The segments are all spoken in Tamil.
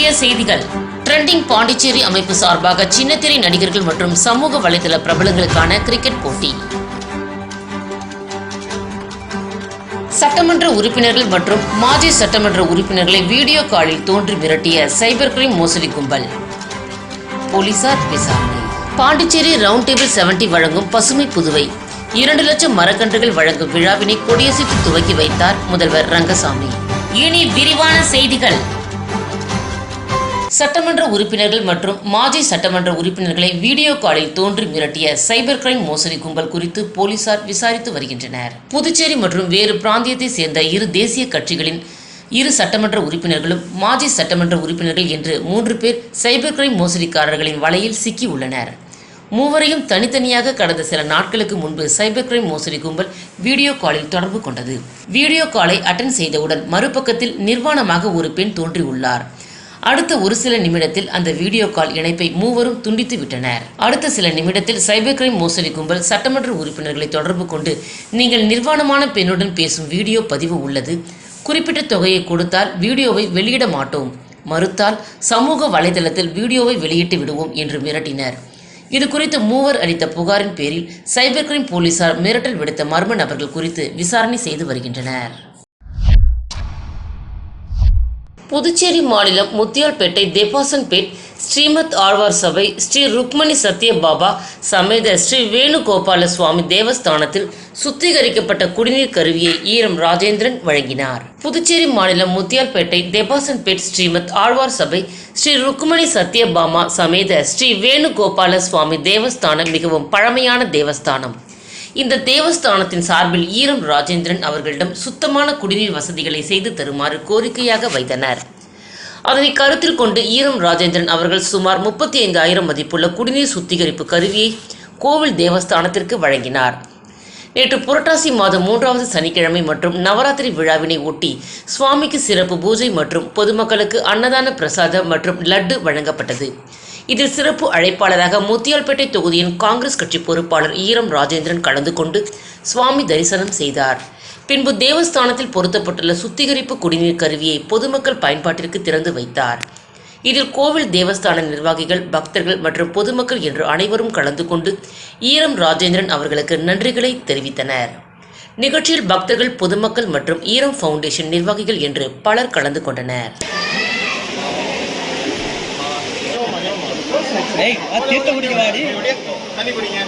முக்கிய செய்திகள். ட்ரெண்டிங் பாண்டிச்சேரி அமைப்பு சார்பாக சின்னத்திரை நடிகர்கள் மற்றும் சமூக வலைதள பிரபலங்களுக்கான கிரிக்கெட் போட்டி. சட்டமன்ற உறுப்பினர்கள் மற்றும் மாஜி சட்டமன்ற உறுப்பினர்களை வீடியோ காலில் தோன்றி மிரட்டிய சைபர் கிரைம் மோசடி கும்பல். போலீசார் விசாரணை. பாண்டிச்சேரி ரவுண்ட் டேபிள் செவன்டி வழங்கும் பசுமை புதுவை. இரண்டு லட்சம் மரக்கன்றுகள் வழங்கும் விழாவினை கொடியசைத்து துவக்கி வைத்தார் முதல்வர் ரங்கசாமி. இனி விரிவான செய்திகள். சட்டமன்ற உறுப்பினர்கள் மற்றும் மாஜி சட்டமன்ற உறுப்பினர்களை வீடியோ காலில் தோன்றி மிரட்டிய சைபர் கிரைம் மோசடி கும்பல் குறித்து போலீசார் விசாரித்து வருகின்றனர். புதுச்சேரி மற்றும் வேறு பிராந்தியத்தை சேர்ந்த இரு தேசிய கட்சிகளின் இரு சட்டமன்ற உறுப்பினர்களும் மாஜி சட்டமன்ற உறுப்பினர்கள் என்று மூன்று பேர் சைபர் கிரைம் மோசடிக்காரர்களின் வலையில் சிக்கி உள்ளனர். மூவரையும் தனித்தனியாக கடந்த சில நாட்களுக்கு முன்பு சைபர் கிரைம் மோசடி கும்பல் வீடியோ காலில் தொடர்பு கொண்டது. வீடியோ காலை அட்டன் செய்தவுடன் மறுபக்கத்தில் நிர்வாணமாக ஒரு பெண் தோன்றியுள்ளார். அடுத்த ஒரு சில நிமிடத்தில் அந்த வீடியோ கால் இணைப்பை மூவரும் துண்டித்து விட்டனர். அடுத்த சில நிமிடத்தில் சைபர் கிரைம் மோசடி கும்பல் சட்டமன்ற உறுப்பினர்களை தொடர்பு கொண்டு நீங்கள் நிர்வாணமான பெண்ணுடன் பேசும் வீடியோ பதிவு உள்ளது. குறிப்பிட்ட தொகையை கொடுத்தால் வீடியோவை வெளியிட மாட்டோம். மறுத்தால் சமூக வலைதளத்தில் வீடியோவை வெளியிட்டு விடுவோம் என்று மிரட்டினர். இது குறித்து மூவர் அளித்த புகாரின் பேரில் சைபர் கிரைம் போலீசார் மிரட்டல் விடுத்த மர்ம நபர்கள் குறித்து விசாரணை செய்து வருகின்றனர். புதுச்சேரி மாநிலம் முத்தியால்பேட்டை தேபாசன்பேட் ஸ்ரீமத் ஆழ்வார் சபை ஸ்ரீ ருக்மணி சத்யபாபா சமேத ஸ்ரீ வேணுகோபால சுவாமி தேவஸ்தானத்தில் சுத்திகரிக்கப்பட்ட குடிநீர் கருவியை ஈரம் ராஜேந்திரன் வழங்கினார். புதுச்சேரி மாநிலம் முத்தியால்பேட்டை தேபாசன்பேட் ஸ்ரீமத் ஆழ்வார் சபை ஸ்ரீ ருக்மணி சத்யபாமா சமேத ஸ்ரீ வேணுகோபால சுவாமி தேவஸ்தானம் மிகவும் பழமையான தேவஸ்தானம். இந்த தேவஸ்தானத்தின் சார்பில் ஈரம் ராஜேந்திரன் அவர்களிடம் சுத்தமான குடிநீர் வசதிகளை செய்து தருமாறு கோரிக்கையாக வைத்தனர். அதனை கருத்தில் கொண்டு ஈரம் ராஜேந்திரன் அவர்கள் சுமார் முப்பத்தி ஐந்து ஆயிரம் மதிப்புள்ள குடிநீர் சுத்திகரிப்பு கருவியை கோவில் தேவஸ்தானத்திற்கு வழங்கினார். நேற்று புரட்டாசி மாதம் மூன்றாவது சனிக்கிழமை மற்றும் நவராத்திரி விழாவினை ஒட்டி சுவாமிக்கு சிறப்பு பூஜை மற்றும் பொதுமக்களுக்கு அன்னதான பிரசாதம் மற்றும் லட்டு வழங்கப்பட்டது. இதில் சிறப்பு அழைப்பாளராக முத்தியால்பேட்டை தொகுதியின் காங்கிரஸ் கட்சி பொறுப்பாளர் ஈரம் ராஜேந்திரன் கலந்து கொண்டு சுவாமி தரிசனம் செய்தார். பின்பு தேவஸ்தானத்தில் பொருத்தப்பட்டுள்ள சுத்திகரிப்பு குடிநீர் கருவியை பொதுமக்கள் பயன்பாட்டிற்கு திறந்து வைத்தார். இதில் கோவில் தேவஸ்தான நிர்வாகிகள் பக்தர்கள் மற்றும் பொதுமக்கள் என்று அனைவரும் கலந்து கொண்டு ஈரம் ராஜேந்திரன் அவர்களுக்கு நன்றிகளை தெரிவித்தனர். நிகழ்ச்சியில் பக்தர்கள் பொதுமக்கள் மற்றும் ஈரம் ஃபவுண்டேஷன் நிர்வாகிகள் என்று பலர் கலந்து கொண்டனர். ஏய் அது தீர்த்த குடிக்க வாடி தண்ணி குடிங்க.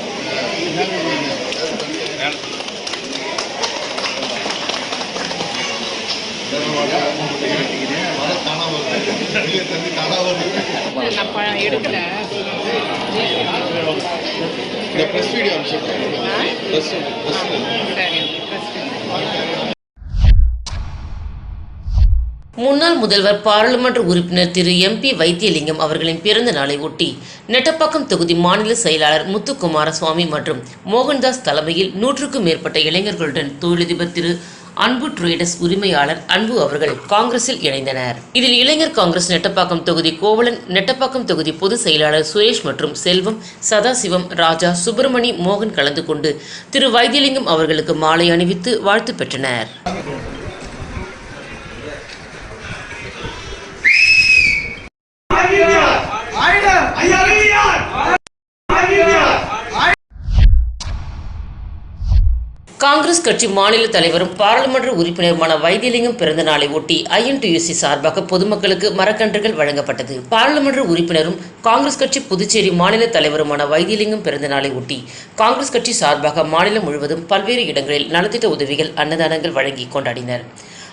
எடுக்கல. இந்த ப்ரெஸ் வீடியோ அனுப்பிச்சு ப்ரெஸ் சரி first. முன்னாள் முதல்வர் பாராளுமன்ற உறுப்பினர் திரு எம்பி வைத்தியலிங்கம் அவர்களின் பிறந்த நாளை ஒட்டி நெட்டப்பாக்கம் தொகுதி மாநில செயலாளர் முத்துக்குமாரசுவாமி மற்றும் மோகன்தாஸ் தலைமையில் நூற்றுக்கும் மேற்பட்ட இளைஞர்களுடன் தொழிலதிபர் திரு அன்பு ட்ரேடர்ஸ் உரிமையாளர் அன்பு அவர்கள் காங்கிரஸில் இணைந்தனர். இதில் இளைஞர் காங்கிரஸ் நெட்டப்பாக்கம் தொகுதி கோவலன் நெட்டப்பாக்கம் தொகுதி பொதுச் செயலாளர் சுரேஷ் மற்றும் செல்வம் சதாசிவம் ராஜா சுப்பிரமணி மோகன் கலந்து கொண்டு திரு வைத்தியலிங்கம் அவர்களுக்கு மாலை அணிவித்து வாழ்த்து பெற்றனர். காங்கிரஸ் கட்சி மாநில தலைவரும் பாராளுமன்ற உறுப்பினருமான வைத்தியலிங்கம் பிறந்த நாளை ஒட்டி ஐஎன்டியூசி சார்பாக பொதுமக்களுக்கு மரக்கன்றுகள் வழங்கப்பட்டது. பாராளுமன்ற உறுப்பினரும் காங்கிரஸ் கட்சி புதுச்சேரி மாநில தலைவருமான வைத்தியலிங்கம் பிறந்த நாளை ஒட்டி காங்கிரஸ் கட்சி சார்பாக மாநிலம் முழுவதும் பல்வேறு இடங்களில் நலத்திட்ட உதவிகள் அன்னதானங்கள் வழங்கி கொண்டாடினர்.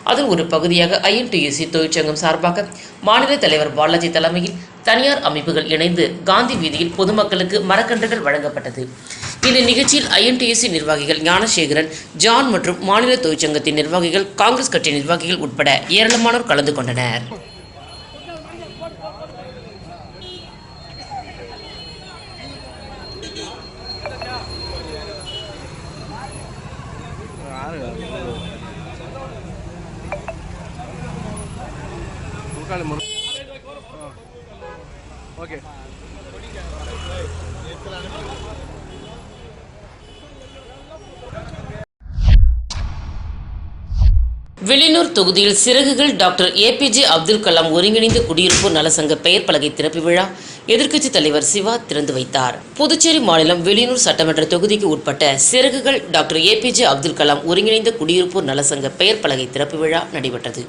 அதில் ஒரு பகுதியாக ஐஎன்டியூசி தொழிற்சங்கம் சார்பாக மாநில தலைவர் பாலாஜி தலைமையில் தனியார் அமைப்புகள் இணைந்து காந்தி வீதியில் பொதுமக்களுக்கு மரக்கன்றுகள் வழங்கப்பட்டது. இந்த நிகழ்ச்சியில் ஐஎன்டிஎஸ்சி நிர்வாகிகள் ஞானசேகரன் ஜான் மற்றும் மாநில தொழிற்சங்கத்தின் நிர்வாகிகள் காங்கிரஸ் கட்சி நிர்வாகிகள் உட்பட ஏராளமானோர் கலந்து கொண்டனர். ஓகே. வெளியூர் தொகுதியில் சிறகுகள் doctor A P J Abdul Kalam ஒருங்கிணைந்த குடியிருப்பு நலசங்க பெயர் பலகை திறப்பு விழா எதிர்க்கட்சித் தலைவர் சிவா திறந்து வைத்தார். புதுச்சேரி மாநிலம் வெளியூர் சட்டமன்ற தொகுதிக்கு உட்பட்ட சிறகுகள் doctor A P J Abdul Kalam ஒருங்கிணைந்த குடியிருப்பு நலசங்க பெயர் பலகை திறப்பு விழா நடைபெற்றது.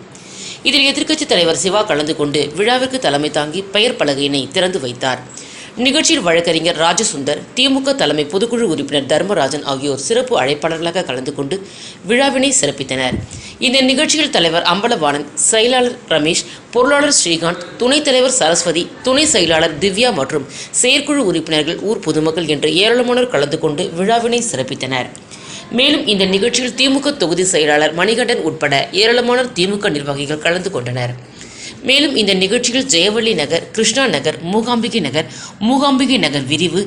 இதில் எதிர்க்கட்சித் தலைவர் சிவா கலந்து கொண்டு விழாவிற்கு தலைமை தாங்கி பெயர் பலகையினை திறந்து வைத்தார். நிகழ்ச்சியில் வழக்கறிஞர் ராஜசுந்தர் திமுக தலைமை பொதுக்குழு உறுப்பினர் தர்மராஜன் ஆகியோர் சிறப்பு அழைப்பாளர்களாக கலந்து கொண்டு விழாவினை சிறப்பித்தனர். இந்த நிகழ்ச்சியில் தலைவர் அம்பலவாணன் செயலாளர் ரமேஷ் பொருளாளர் ஸ்ரீகாந்த் துணைத் தலைவர் சரஸ்வதி துணை செயலாளர் திவ்யா மற்றும் செயற்குழு உறுப்பினர்கள் ஊர் பொதுமக்கள் என்று ஏராளமானோர் கலந்து கொண்டு விழாவினை சிறப்பித்தனர். மேலும் இந்த நிகழ்ச்சியில் திமுக தொகுதி செயலாளர் மணிகண்டன் உட்பட ஏராளமான திமுக நிர்வாகிகள் கலந்து கொண்டனர். மேலும் இந்த நிகழ்ச்சியில் ஜெயவள்ளி நகர் கிருஷ்ணா நகர் மூகாம்பிகை நகர் மூகாம்பிகை நகர் விரிவு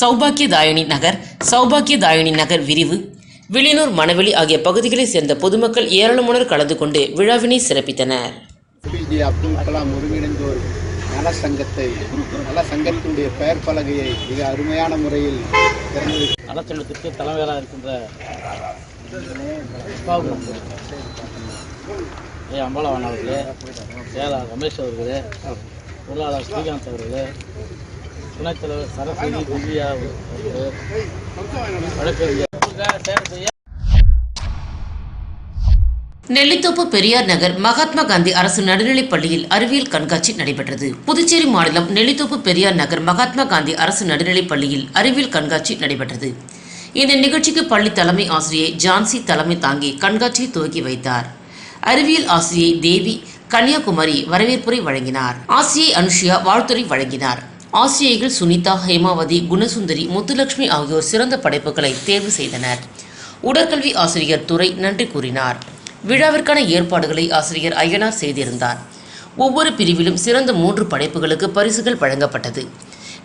சௌபாக்கியதாயினி நகர் சௌபாக்கியதாயினி நகர் விரிவு வில்லியனூர் மணவெளி ஆகிய பகுதிகளைச் சேர்ந்த பொதுமக்கள் ஏராளமானோர் கலந்து கொண்டு விழாவினை சிறப்பித்தனர். அப்துல் கலாம் ஒருங்கிணைந்த நல சங்கத்தை நல சங்கத்தினுடைய பெயர் பலகையை மிக அருமையான முறையில் திறந்து நலச்சங்கத்திற்கு தலைவராக இருக்கின்ற ஏ அம்பலவான் அவர்களே செயலாளர் ரமேஷ் அவர்களே பொருளாளர் ஸ்ரீகாந்த் அவர்களே துணைத் தலைவர் சரஸ்வதி திவ்யா அவர்களே வழக்கறிஞர் சேவை செய்ய நெல்லித்தோப்பு பெரியார் நகர் மகாத்மா காந்தி அரசு நடுநிலைப் பள்ளியில் அறிவியல் கண்காட்சி நடைபெற்றது. புதுச்சேரி மாநிலம் நெல்லித்தோப்பு பெரியார் நகர் மகாத்மா காந்தி அரசு நடுநிலைப் பள்ளியில் அறிவியல் கண்காட்சி நடைபெற்றது. இந்த நிகழ்ச்சிக்கு பள்ளி தலைமை ஆசிரியை ஜான்சி தலைமை தாங்கி கண்காட்சியை துவக்கி வைத்தார். அறிவியல் ஆசிரியை தேவி கன்னியாகுமரி வரவேற்புரை வழங்கினார். ஆசிரியை அனுஷியா வாழ்த்துரை வழங்கினார். ஆசிரியைகள் சுனிதா ஹேமாவதி குணசுந்தரி முத்துலட்சுமி ஆகியோர் சிறந்த படைப்புகளை தேர்வு செய்தனர். உடற்கல்வி ஆசிரியர் துறை நன்றி கூறினார். விழாவிற்கான ஏற்பாடுகளை ஆசிரியர் ஐயனார் செய்திருந்தார். ஒவ்வொரு பிரிவிலும் சிறந்த மூன்று படைப்புகளுக்கு பரிசுகள் வழங்கப்பட்டது.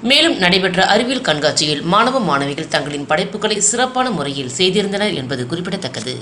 மேலும் நடைபெற்ற அறிவியல் கண்காட்சியில் மாணவ மாணவிகள் தங்களின் படைப்புகளை சிறப்பான முறையில் செய்திருந்தனர் என்பது குறிப்பிடத்தக்கது.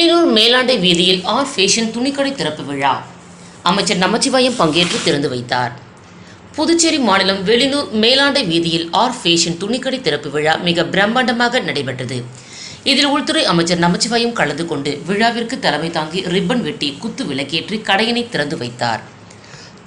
வெளியூர் மேலாண்டை வீதியில் ஆர் ஃபேஷன் துணிக்கடை திறப்பு விழா. அமைச்சர் நமச்சிவாயம் பங்கேற்று திறந்து வைத்தார். புதுச்சேரி மாநிலம் வெளிநூர் மேலாண்டை வீதியில் ஆர் ஃபேஷன் துணிக்கடை திறப்பு விழா மிக பிரம்மாண்டமாக நடைபெற்றது. இதில் உள்துறை அமைச்சர் நமச்சிவாயம் கலந்து கொண்டு விழாவிற்கு தலைமை தாங்கி ரிப்பன் வெட்டி குத்து விளக்கேற்றி கடையினை திறந்து வைத்தார்.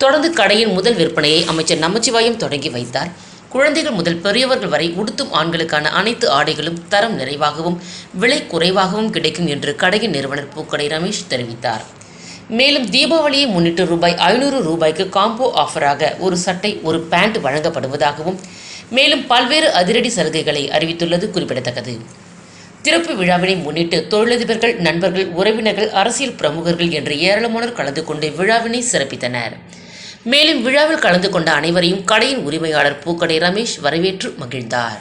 தொடர்ந்து கடையின் முதல் விற்பனையை அமைச்சர் நமச்சிவாயம் தொடங்கி வைத்தார். குழந்தைகள் முதல் பெரியவர்கள் வரை உடுத்தும் ஆண்களுக்கான அனைத்து ஆடைகளும் தரம் நிறைவாகவும் விலை குறைவாகவும் கிடைக்கும் என்று கடையின் நிறுவனர் பூக்கடை ரமேஷ் தெரிவித்தார். மேலும் தீபாவளியை முன்னிட்டு ரூபாய் ஐநூறு ரூபாய்க்கு காம்போ ஆஃபராக ஒரு சட்டை ஒரு பேண்ட் வழங்கப்படுவதாகவும் மேலும் பல்வேறு அதிரடி சலுகைகளை அறிவித்துள்ளது குறிப்பிடத்தக்கது. திறப்பு விழாவினை முன்னிட்டு தொழிலதிபர்கள் நண்பர்கள் உறவினர்கள் அரசியல் பிரமுகர்கள் என்று ஏராளமானோர் கலந்து கொண்டு விழாவினை சிறப்பித்தனர். மேலும் விழாவில் கலந்து கொண்ட அனைவரையும் கடையின் உரிமையாளர் பூக்கடை ரமேஷ் வரவேற்று மகிழ்ந்தார்.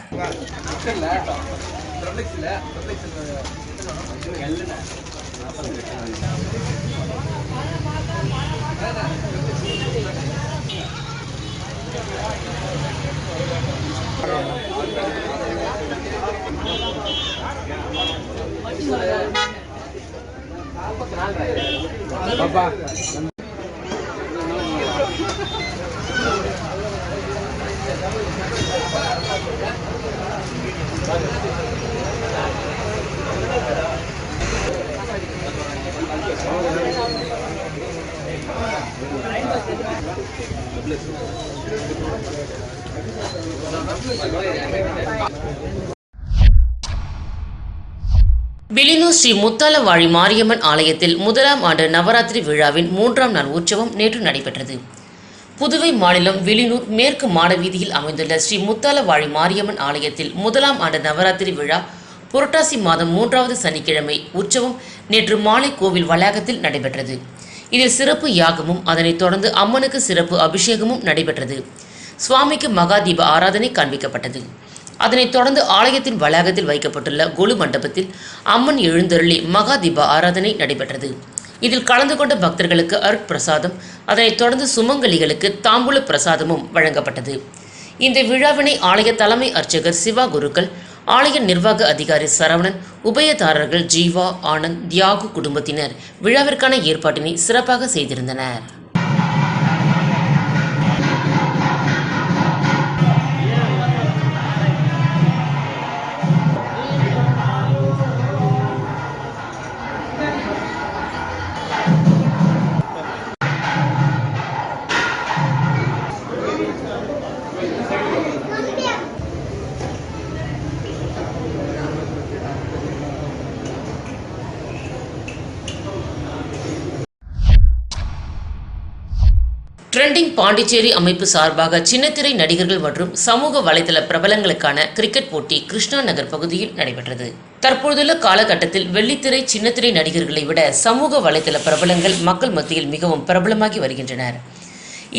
வெளினூர் ஸ்ரீ முத்தாலவாழி மாரியம்மன் ஆலயத்தில் முதலாம் ஆண்டு நவராத்திரி விழாவின் மூன்றாம் நாள் உற்சவம் நேற்று நடைபெற்றது. புதுவை மாநிலம் வெளினூர் மேற்கு மாடவீதியில் அமைந்துள்ள ஸ்ரீ முத்தாலவாழி மாரியம்மன் ஆலயத்தில் முதலாம் ஆண்டு நவராத்திரி விழா புரட்டாசி மாதம் மூன்றாவது சனிக்கிழமை உற்சவம் நேற்று மாலை கோவில் வளாகத்தில் நடைபெற்றது. இதில் சிறப்பு யாகமும் அதனைத் தொடர்ந்து அம்மனுக்கு சிறப்பு அபிஷேகமும் நடைபெற்றது. சுவாமிக்கு மகாதீப ஆராதனை காண்பிக்கப்பட்டது. அதனைத் தொடர்ந்து ஆலயத்தின் வளாகத்தில் வைக்கப்பட்டுள்ள கொலு மண்டபத்தில் அம்மன் எழுந்தருளி மகாதீப ஆராதனை நடைபெற்றது. இதில் கலந்து கொண்ட பக்தர்களுக்கு அருட்பிரசாதம் அதனைத் தொடர்ந்து சுமங்கலிகளுக்கு தாம்பூல பிரசாதமும் வழங்கப்பட்டது. இந்த விழாவினை ஆலய தலைமை அர்ச்சகர் சிவா குருக்கள் ஆலய நிர்வாக அதிகாரி சரவணன் உபயதாரர்கள் ஜீவா ஆனந்த் தியாகு குடும்பத்தினர் விழாவிற்கான ஏற்பாட்டினை சிறப்பாக செய்திருந்தனர். ட்ரெண்டிங் பாண்டிச்சேரி அமைப்பு சார்பாக சின்னத்திரை நடிகர்கள் மற்றும் சமூக வலைதள பிரபலங்களுக்கான கிரிக்கெட் போட்டி கிருஷ்ணா நகர் பகுதியில் நடைபெற்றது. தற்பொழுதுள்ள காலகட்டத்தில் வெள்ளித்திரை சின்னத்திரை நடிகர்களை விட சமூக வலைதள பிரபலங்கள் மக்கள் மத்தியில் மிகவும் பிரபலமாகி வருகின்றனர்.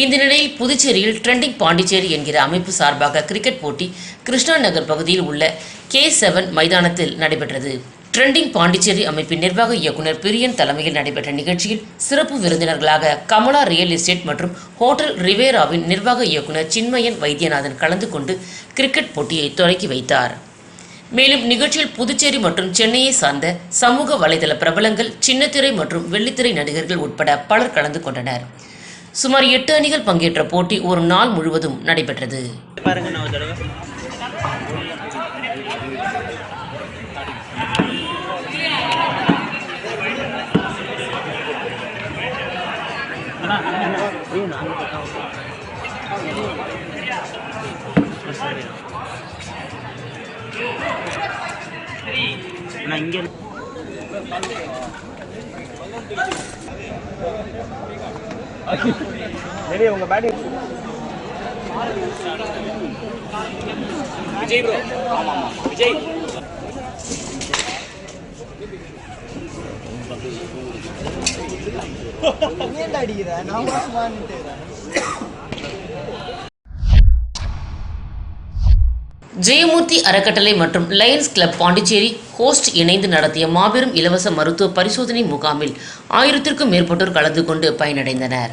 இந்த நிலையில் புதுச்சேரியில் ட்ரெண்டிங் பாண்டிச்சேரி என்கிற அமைப்பு சார்பாக கிரிக்கெட் போட்டி கிருஷ்ணா நகர் பகுதியில் உள்ள கே செவன் மைதானத்தில் நடைபெற்றது. ட்ரெண்டிங் பாண்டிச்சேரி அமைப்பின் நிர்வாக இயக்குனர் பிரியன் தலைமையில் நடைபெற்ற நிகழ்ச்சியில் சிறப்பு விருந்தினர்களாக கமலா ரியல் எஸ்டேட் மற்றும் ஹோட்டல் ரிவேராவின் நிர்வாக இயக்குனர் சின்மயன் வைத்தியநாதன் கலந்து கொண்டு கிரிக்கெட் போட்டியை தொடக்கி வைத்தார். மேலும் நிகழ்ச்சியில் புதுச்சேரி மற்றும் சென்னையை சார்ந்த சமூக வலைதள பிரபலங்கள் சின்னத்திரை மற்றும் வெள்ளித்திரை நடிகர்கள் உட்பட பலர் கலந்து கொண்டனர். சுமார் எட்டு அணிகள் பங்கேற்ற போட்டி ஒரு நாள் முழுவதும் நடைபெற்றது. ஆனால் இங்கே வெளியே உங்கள் பேட்டிங் விஜய் ப்ரோ ஆமாம் ஆமாம் விஜய். அடிக்கிற? நான் ஜெயமூர்த்தி அறக்கட்டளை மற்றும் லயன்ஸ் கிளப் பாண்டிச்சேரி ஹோஸ்ட் இணைந்து நடத்திய மாபெரும் இலவச மருத்துவ பரிசோதனை முகாமில் ஆயிரத்திற்கும் மேற்பட்டோர் கலந்து கொண்டு பயனடைந்தனர்.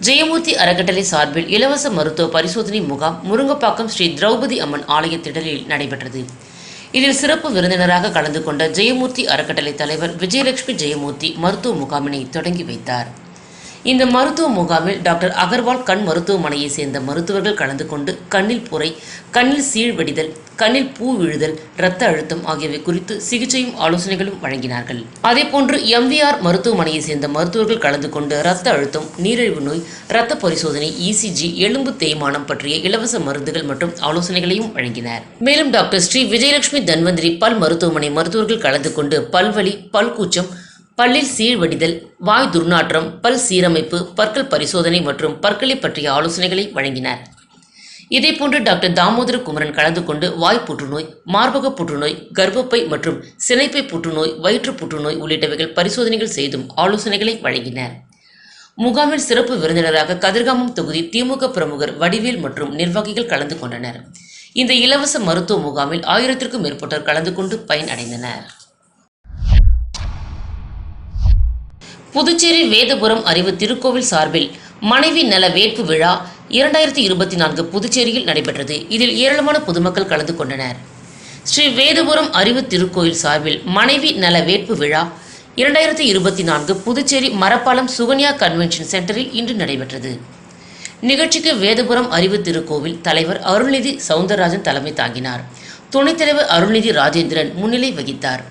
ஜெயமூர்த்தி அறக்கட்டளை சார்பில் இலவச மருத்துவ பரிசோதனை முகாம் முருங்கப்பாக்கம் ஸ்ரீ திரௌபதி அம்மன் ஆலய திடலில் நடைபெற்றது. இதில் சிறப்பு விருந்தினராக கலந்து கொண்ட ஜெயமூர்த்தி அறக்கட்டளை தலைவர் விஜயலட்சுமி ஜெயமூர்த்தி மருத்துவ முகாமினை தொடங்கி வைத்தார். இந்த மருத்துவ முகாமில் டாக்டர் அகர்வால் கண் மருத்துவமனையை சேர்ந்த மருத்துவர்கள் கலந்து கொண்டு கண்ணில் புரை கண்ணில் சீழ்வடிதல் கண்ணில் பூ விழுதல் இரத்த அழுத்தம் ஆகியவை குறித்து சிகிச்சையும் ஆலோசனைகளும் வழங்கினார்கள். அதேபோன்று எம்விஆர் மருத்துவமனையை சேர்ந்த மருத்துவர்கள் கலந்து கொண்டு இரத்த அழுத்தம் நீரிழிவு நோய் இரத்த பரிசோதனை இசிஜி எலும்பு தேய்மானம் பற்றிய இலவச மருந்துகள் மற்றும் ஆலோசனைகளையும் வழங்கினர். மேலும் டாக்டர் ஸ்ரீ விஜயலட்சுமி தன்வந்திரி பல் மருத்துவமனை மருத்துவர்கள் கலந்து கொண்டு பல்வலி பல்கூச்சம் பல்லில் சீழ்வடிதல் வாய் துர்நாற்றம் பல் சீரமைப்பு பற்கள் பரிசோதனை மற்றும் பற்களை பற்றிய ஆலோசனைகளை வழங்கினார். இதேபோன்று டாக்டர் தாமோதர குமரன் கலந்து கொண்டு வாய் புற்றுநோய் மார்பக புற்றுநோய் கர்ப்பப்பை மற்றும் சினைப்பை புற்றுநோய் வயிற்று புற்றுநோய் உள்ளிட்டவைகள் பரிசோதனைகள் செய்தும் ஆலோசனைகளை வழங்கினர். முகாமில் சிறப்பு விருந்தினராக கதிர்காமம் தொகுதி திமுக பிரமுகர் வடிவேல் மற்றும் நிர்வாகிகள் கலந்து கொண்டனர். இந்த இலவச மருத்துவ முகாமில் ஆயிரத்திற்கும் மேற்பட்டோர் கலந்து கொண்டு பயனடைந்தனர் புதுச்சேரி வேதபுரம் அறிவு திருக்கோவில் சார்பில் மனைவி நல வேட்பு விழா இரண்டாயிரத்தி இருபத்தி நான்கு புதுச்சேரியில் நடைபெற்றது. இதில் ஏராளமான பொதுமக்கள் கலந்து கொண்டனர். ஸ்ரீ வேதபுரம் அறிவு திருக்கோயில் சார்பில் மனைவி நல வேட்பு விழா இரண்டாயிரத்தி இருபத்தி நான்கு புதுச்சேரி மரப்பாலம் சுகன்யா கன்வென்ஷன் சென்டரில் இன்று நடைபெற்றது. நிகழ்ச்சிக்கு வேதபுரம் அறிவு திருக்கோவில் தலைவர் அருள்நிதி சவுந்தரராஜன் தலைமை தாங்கினார். துணைத் தலைவர் அருள்நிதி ராஜேந்திரன் முன்னிலை வகித்தார்.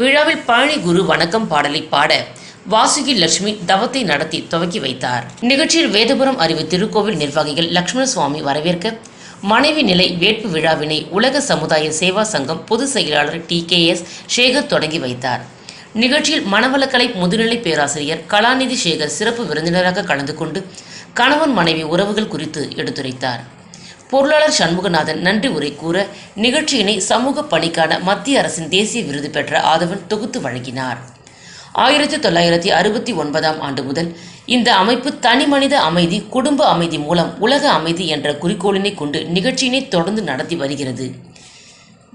விழாவில் பழனி குரு வணக்கம் பாடலை பாட வாசுகி லட்சுமி தவத்தை நடத்தி துவக்கி வைத்தார். நிகழ்ச்சியில் வேதபுரம் அறிவு திருக்கோவில் நிர்வாகிகள் லட்சுமண சுவாமி வரவேற்க மனைவி நிலை வேட்பு விழாவினை உலக சமுதாய சேவா சங்கம் பொதுச் செயலாளர் டி கே எஸ் சேகர் தொடங்கி வைத்தார். நிகழ்ச்சியில் மனவளக்கலை முதுநிலை பேராசிரியர் கலாநிதி சேகர் சிறப்பு விருந்தினராக கலந்து கொண்டு கணவன் மனைவி உறவுகள் குறித்து எடுத்துரைத்தார். பொருளாளர் சண்முகநாதன் நன்றி உரை கூற நிகழ்ச்சியினை சமூக பணிக்கான மத்திய அரசின் தேசிய விருது பெற்ற ஆதவன் தொகுத்து வழங்கினார். ஆயிரத்தி தொள்ளாயிரத்தி அறுபத்தி ஒன்பதாம் ஆண்டு முதல் இந்த அமைப்பு தனிமனித அமைதி குடும்ப அமைதி மூலம் உலக அமைதி என்ற குறிக்கோளினை கொண்டு நிகழ்ச்சியினை தொடர்ந்து நடத்தி வருகிறது.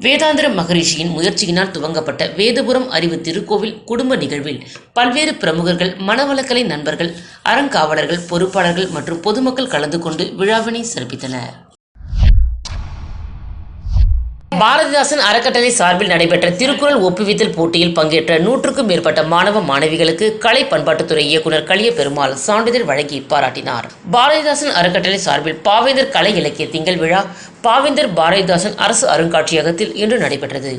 வேதாந்திர மகரிஷியின் முயற்சியினால் துவங்கப்பட்ட வேதபுரம் அறிவு திருக்கோவில் குடும்ப நிகழ்வில் பல்வேறு பிரமுகர்கள் மனவளக்கலை நண்பர்கள் அறங்காவலர்கள் பொறுப்பாளர்கள் மற்றும் பொதுமக்கள் கலந்து கொண்டு விழாவினை சிறப்பித்தனர். பாரதிதாசன் அறக்கட்டளை சார்பில் நடைபெற்ற திருக்குறள் ஒப்புவித்தல் போட்டியில் பங்கேற்ற நூற்றுக்கும் மேற்பட்ட மாணவ மாணவிகளுக்கு கலை பண்பாட்டுத்துறை இயக்குனர் களிய பெருமாள் சான்றிதழ் வழங்கி பாராட்டினார். பாரதிதாசன் அறக்கட்டளை சார்பில் பாவேந்தர் கலை இலக்கிய திங்கள் விழா பாவேந்தர் பாரதிதாசன் அரசு அருங்காட்சியகத்தில் இன்று நடைபெற்றது.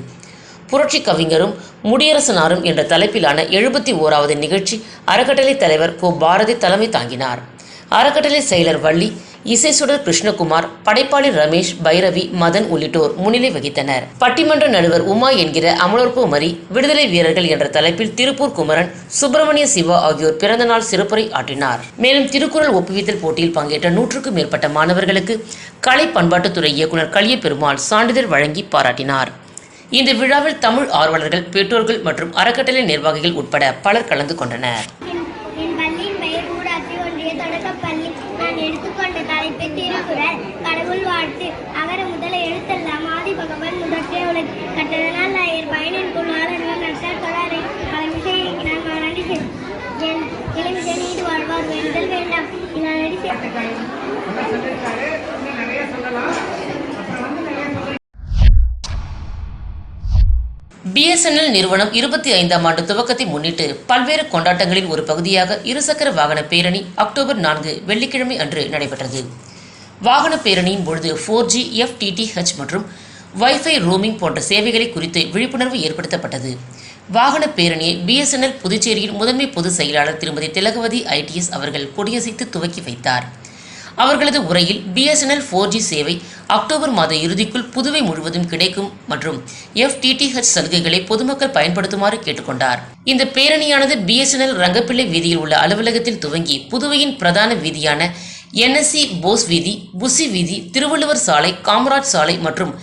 புரட்சி கவிஞரும் முடியரசனாரும் என்ற தலைப்பிலான எழுபத்தி ஓராவது நிகழ்ச்சி அறக்கட்டளை தலைவர் கோ. பாரதி தலைமை தாங்கினார். அறக்கட்டளை செயலர் வள்ளி இசை சுடர் கிருஷ்ணகுமார் படைப்பாளி ரமேஷ் பைரவி மதன் உள்ளிட்டோர் முன்னிலை வகித்தனர். பட்டிமன்ற நடுவர் உமா என்கிற அமலோற்பு மரி விடுதலை வீரர்கள் என்ற தலைப்பில் திருப்பூர் குமரன் சுப்பிரமணிய சிவா ஆகியோர் பிறந்தநாள் சிறப்புரை ஆற்றினார். மேலும் திருக்குறள் ஒப்புவித்தல் போட்டியில் பங்கேற்ற நூற்றுக்கும் மேற்பட்ட மாணவர்களுக்கு கலை பண்பாட்டுத்துறை இயக்குனர் கலிய பெருமாள் சான்றிதழ் வழங்கி பாராட்டினார். இந்த விழாவில் தமிழ் ஆர்வலர்கள் பெற்றோர்கள் மற்றும் அறக்கட்டளை நிர்வாகிகள் உட்பட பலர் கலந்து கொண்டனர். பிஎஸ்என்எல் நிறுவனம் இருபத்தி ஐந்தாம் ஆண்டு துவக்கத்தை முன்னிட்டு பல்வேறு கொண்டாட்டங்களின் ஒரு பகுதியாக இருசக்கர வாகன பேரணி அக்டோபர் நான்கு வெள்ளிக்கிழமை அன்று நடைபெற்றது. வாகன பேரணியின் பொழுது ஃபோர் ஜி எஃப்டிடிஹெச் மற்றும் வைஃபை ரோமிங் போன்ற சேவைகளை குறித்து விழிப்புணர்வு ஏற்படுத்தப்பட்டது. வாகன பேரணியை பிஎஸ்என்எல் புதுச்சேரியின் முதன்மை பொதுச் செயலாளர் திருமதி திலகவதி ஐடிஎஸ் அவர்கள் கொடியசைத்து துவக்கி வைத்தார். அவர்களது உரையில் B S N L four G சேவை அக்டோபர் மாத இறுதிக்குள் புதுவை முழுவதும் கிடைக்கும் மற்றும் எஃப்டிடிஹெச் சலுகைகளை பொதுமக்கள் பயன்படுத்துமாறு கேட்டுக்கொண்டார். இந்த பேரணியானது பிஎஸ்என்எல் ரங்கப்பிள்ளை வீதியில் உள்ள அலுவலகத்தில் துவங்கி புதுவையின் பிரதான வீதியான என்எஸ்சி போஸ் வீதி புசி வீதி திருவள்ளுவர் சாலை காமராஜ் சாலை மற்றும்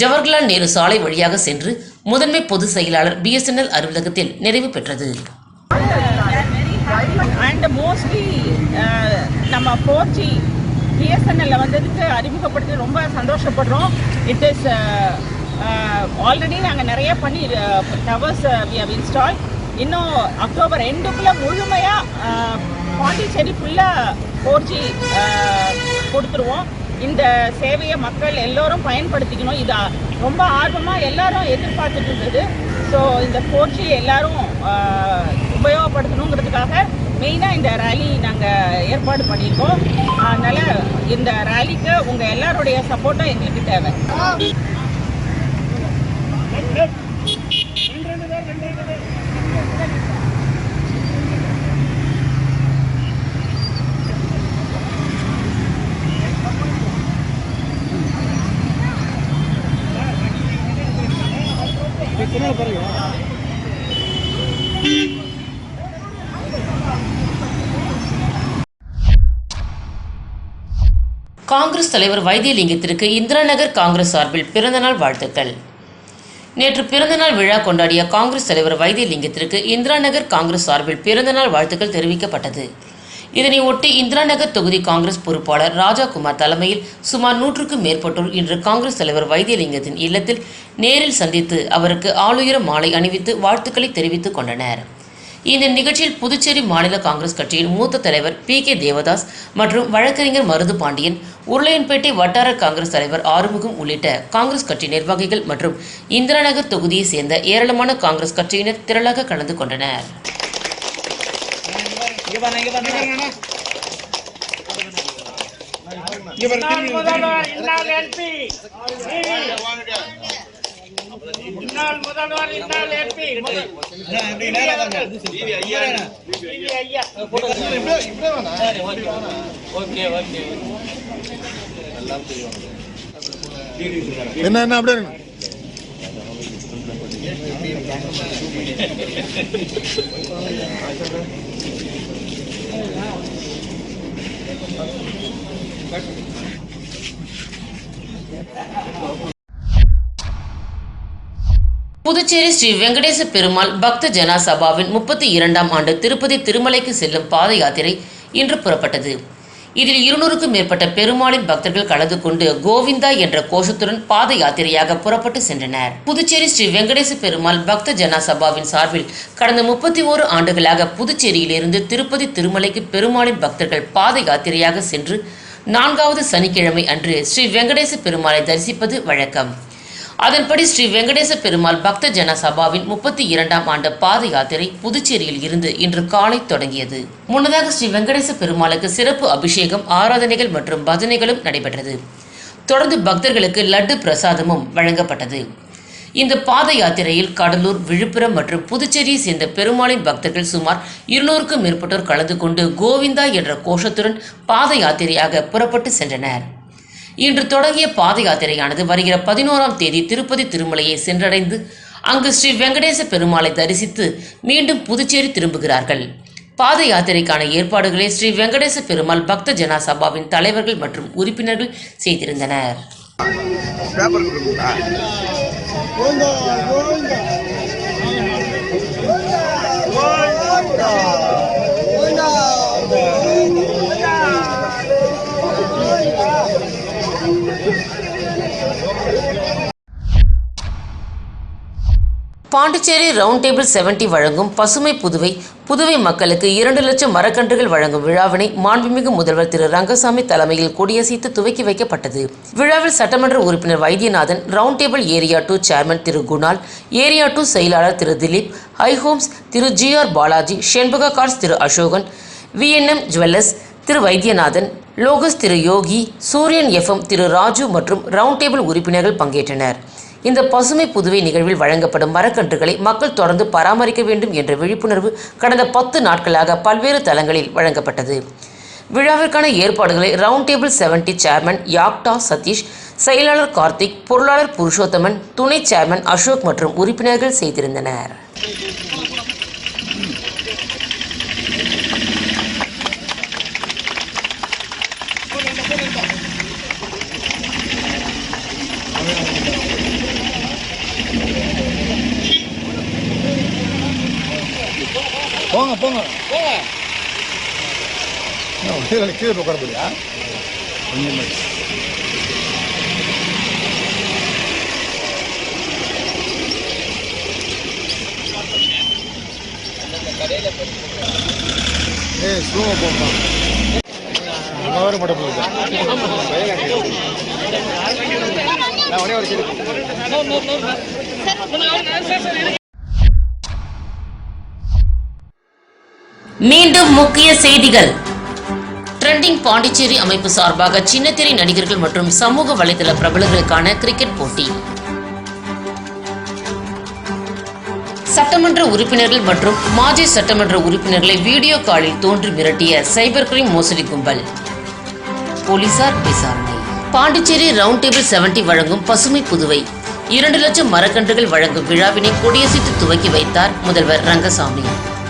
ஜவஹர்லால் நேரு சாலை வழியாக சென்று முதன்மை பொதுச் செயலாளர் பிஎஸ்என்எல் அலுவலகத்தில் நிறைவு பெற்றது. அண்ட் மோஸ்ட்லி uh, நம்ம ஃபோர் ஜி பிஎஸ்என்எல்ல வந்ததுக்கு அறிமுகப்படுத்தி ரொம்ப சந்தோஷப்படுறோம். இட் இஸ் ஆல்ரெடி நாங்கள் நிறைய பண்ணி டவர்ஸ் வி ஹவ் இன்ஸ்டால் இன்னும் அக்டோபர் ரெண்டுக்குள்ளே முழுமையாக uh, பாண்டிச்சேரி ஃபுல்லாக ஃபோர் ஜி uh, கொடுத்துருவோம். இந்த சேவையை மக்கள் எல்லோரும் பயன்படுத்திக்கணும். இது ரொம்ப ஆர்வமாக எல்லாரும் எதிர்பார்த்துட்டு இருந்தது. ஸோ இந்த ஃபோர் ஜி எல்லாரும் உபயோகப்படுத்தணுங்கிறதுக்காக மெயினாக இந்த ரேலி நாங்கள் ஏற்பாடு பண்ணியிருக்கோம். அதனால் இந்த ரேலிக்கு உங்கள் எல்லாருடைய சப்போர்ட்டும் எங்களுக்கு தேவை. காங்கிரஸ் தலைவர் வைத்தியலிங்கத்திற்கு இந்திரா நகர் காங்கிரஸ் சார்பில் பிறந்தநாள் வாழ்த்துக்கள். நேற்று பிறந்தநாள் விழா கொண்டாடிய காங்கிரஸ் தலைவர் வைத்தியலிங்கத்திற்கு இந்திரா நகர் காங்கிரஸ் சார்பில் பிறந்தநாள் வாழ்த்துக்கள் தெரிவிக்கப்பட்டது. இதனை ஒட்டி இந்திரா நகர் தொகுதி காங்கிரஸ் பொறுப்பாளர் ராஜாகுமார் தலைமையில் சுமார் நூற்றுக்கும் மேற்பட்டோர் இன்று காங்கிரஸ் தலைவர் வைத்தியலிங்கத்தின் இல்லத்தில் நேரில் சந்தித்து அவருக்கு ஆளுயர மாலை அணிவித்து வாழ்த்துக்களை தெரிவித்துக் கொண்டனர். இந்த நிகழ்ச்சியில் புதுச்சேரி மாநில காங்கிரஸ் கட்சியின் மூத்த தலைவர் பி. கே. தேவதாஸ் மற்றும் வழக்கறிஞர் மருது பாண்டியன் உருளையன்பேட்டை வட்டார காங்கிரஸ் தலைவர் ஆறுமுகம் உள்ளிட்ட காங்கிரஸ் கட்சி நிர்வாகிகள் மற்றும் இந்திரா நகர் தொகுதியைச் சேர்ந்த ஏராளமான காங்கிரஸ் கட்சியினர் திரளாக கலந்து கொண்டனர். முன்னாள் முதல்வர் இந்நாள் எம்பி ஐயா. என்ன என்ன அப்படியே இருங்க. புதுச்சேரி ஸ்ரீ வெங்கடேச பெருமாள் பக்த ஜன சபாவின் முப்பத்தி இரண்டாம் ஆண்டு திருப்பதி திருமலைக்கு செல்லும் பாத யாத்திரை இன்று புறப்பட்டது. இதில் இருநூறுக்கும் மேற்பட்ட பெருமாளின் பக்தர்கள் கலந்து கொண்டு கோவிந்தா என்ற கோஷத்துடன் பாத யாத்திரையாக புறப்பட்டு சென்றனர். புதுச்சேரி ஸ்ரீ வெங்கடேச பெருமாள் பக்த ஜன சபாவின் சார்பில் கடந்த முப்பத்தி ஓரு ஆண்டுகளாக புதுச்சேரியிலிருந்து திருப்பதி திருமலைக்கு பெருமாளின் பக்தர்கள் பாத யாத்திரையாக சென்று நான்காவது சனிக்கிழமை அன்று ஸ்ரீ வெங்கடேச பெருமாளை தரிசிப்பது வழக்கம். அதன்படி ஸ்ரீ வெங்கடேச பெருமாள் பக்த ஜன சபாவின் முப்பத்தி இரண்டாம் ஆண்டு பாத யாத்திரை புதுச்சேரியில் இருந்து இன்று காலை தொடங்கியது. முன்னதாக ஸ்ரீ வெங்கடேச பெருமாளுக்கு சிறப்பு அபிஷேகம் ஆராதனைகள் மற்றும் பஜனைகளும் நடைபெற்றது. தொடர்ந்து பக்தர்களுக்கு லட்டு பிரசாதமும் வழங்கப்பட்டது. இந்த பாத யாத்திரையில் கடலூர் விழுப்புரம் மற்றும் புதுச்சேரியை சேர்ந்த பெருமாளின் பக்தர்கள் சுமார் இருநூறுக்கும் மேற்பட்டோர் கலந்து கொண்டு கோவிந்தா என்ற கோஷத்துடன் பாத யாத்திரையாக புறப்பட்டு சென்றனர். இன்று தொடங்கிய பாத யாத்திரையானது வருகிற பதினோராம் தேதி திருப்பதி திருமலையை சென்றடைந்து அங்கு ஸ்ரீ வெங்கடேச பெருமாளை தரிசித்து மீண்டும் புதுச்சேரி திரும்புகிறார்கள். பாத யாத்திரைக்கான ஏற்பாடுகளை ஸ்ரீ வெங்கடேச பெருமாள் பக்த ஜனா சபாவின் தலைவர்கள் மற்றும் உறுப்பினர்கள் செய்திருந்தனர். பாண்டிச்சேரி ரவுண்ட் டேபிள் செவன்டி வழங்கும் பசுமை புதுவை புதுவை மக்களுக்கு இரண்டு லட்சம் மரக்கன்றுகள் வழங்கும் விழாவினை மாண்புமிகு முதல்வர் திரு ரங்கசாமி தலைமையில் கொடியசைத்து துவக்கி வைக்கப்பட்டது. விழாவில் சட்டமன்ற உறுப்பினர் Vaithiyanathan round table area two chairman Thiru Kunal area two செயலாளர் Thiru Dilip hi homes Thiru G R Balaji Shenbaga cars Thiru Asokan V N M jewellers Thiru Vaithiyanathan locus Thiru Yogi Suryan F M Thiru Raju மற்றும் ரவுண்ட் டேபிள் உறுப்பினர்கள் பங்கேற்றனர். இந்த பசுமை புதுவை நிகழ்வில் வழங்கப்படும் மரக்கன்றுகளை மக்கள் தொடர்ந்து பராமரிக்க வேண்டும் என்ற விழிப்புணர்வு கடந்த பத்து நாட்களாக பல்வேறு தளங்களில் வழங்கப்பட்டது. விழாவிற்கான ஏற்பாடுகளை ரவுண்ட் டேபிள் செவன்டி சேர்மன் யாக்டா சதீஷ் செயலாளர் கார்த்திக் பொருளாளர் புருஷோத்தமன் துணை சேர்மன் அசோக் மற்றும் உறுப்பினர்கள் செய்திருந்தனர். போங்க போங்க என்ன, கீழே உட்கார போறியா ஏய் ஸ்லோவாக போப்பா நம்ம வேறு மட்டும் போகுது மீண்டும் முக்கிய செய்திகள். ட்ரெண்டிங் பாண்டிச்சேரி அமைப்பு சார்பாக சின்னத்திரை நடிகர்கள் மற்றும் சமூக வலைதள பிரபலங்களுக்கான கிரிக்கெட் போட்டி. சட்டமன்ற உறுப்பினர்கள் மற்றும் மாஜி சட்டமன்ற உறுப்பினர்களை வீடியோ காலில் தோன்றி மிரட்டிய சைபர் கிரைம் மோசடி கும்பல். போலீசார் விசாரணை. பாண்டிச்சேரி ரவுண்ட் டேபிள் செவன்டி வழங்கும் பசுமை புதுவை. இரண்டு லட்சம் மரக்கன்றுகள் வழங்கும் விழாவினை கொடியசைத்து துவக்கி வைத்தார் முதல்வர் ரங்கசாமி.